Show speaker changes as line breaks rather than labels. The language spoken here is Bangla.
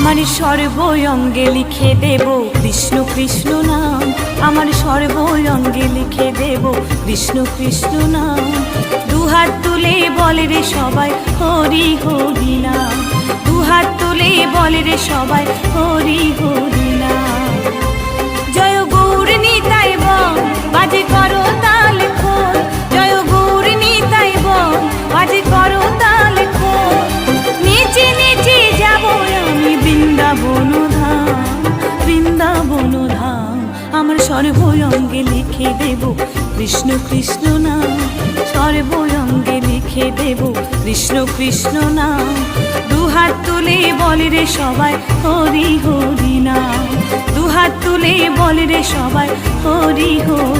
আমার সর্বঙ্গে লিখে দেব, কৃষ্ণ কৃষ্ণ নাম। আমার সর্বঙ্গে লিখে দেব, কৃষ্ণ কৃষ্ণ নাম। দুহাত তুলে বলে রে সবাই, হরি হরি নাম। দুহাত তুলে বলে রে সবাই, হরি হরি বৃন্দাবন ধাম বৃন্দাবন ধাম আমার সর্বঙ্গে লিখে দেব কৃষ্ণ কৃষ্ণ নাম। সর্বঙ্গে লিখে দেব কৃষ্ণ কৃষ্ণ নাম। দুহাত তুলে বলে রে সবাই, হরি হরি নাম। দুহাত তুলে বলে রে সবাই, হরি হরি